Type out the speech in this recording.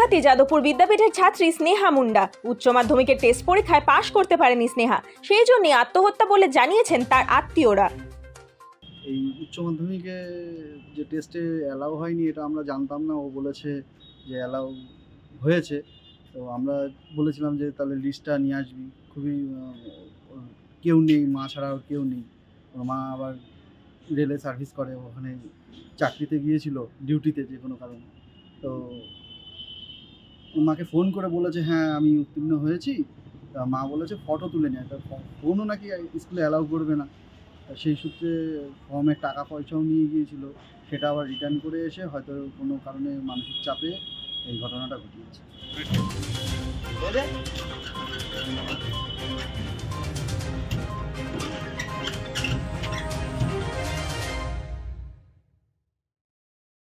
আত্মঘাতী যাদবপুর বিদ্যাপীঠের ছাত্রী স্নেহা মুন্ডা। উচ্চ মাধ্যমিকের টেস্ট পরীক্ষায় পাশ করতে পারেনি স্নেহা। সেই জন্যই আত্মহত্যা বলে জানিয়েছেন তার আত্মীয়রা। এই উচ্চ মাধ্যমিকে যে টেস্টে অ্যালাউ হয়নি, এটা আমরা জানতাম না। ও বলেছে যে অ্যালাউ হয়েছে। তো আমরা বলেছিলাম যে তাহলে লিস্টটা নিয়ে আসবি। খুবই কেউ নেই, মা ছাড়া আর কেউ নেই। ওর মা আবার রেলে সার্ভিস করে। ওখানে চাকরিতে গিয়েছিল ডিউটিতে যে কোনো কারণে। তো মাকে ফোন করে বলেছে হ্যাঁ আমি উত্তীর্ণ হয়েছি। তা মা বলেছে ফটো তুলে নেয় তা ফোনও নাকি স্কুলে অ্যালাউ করবে না। তা সেই সূত্রে ফর্মের টাকা পয়সাও নিয়ে গিয়েছিল। সেটা আবার রিটার্ন করে এসে হয়তো কোনো কারণে মানসিক চাপে এই ঘটনাটা ঘটিয়েছে।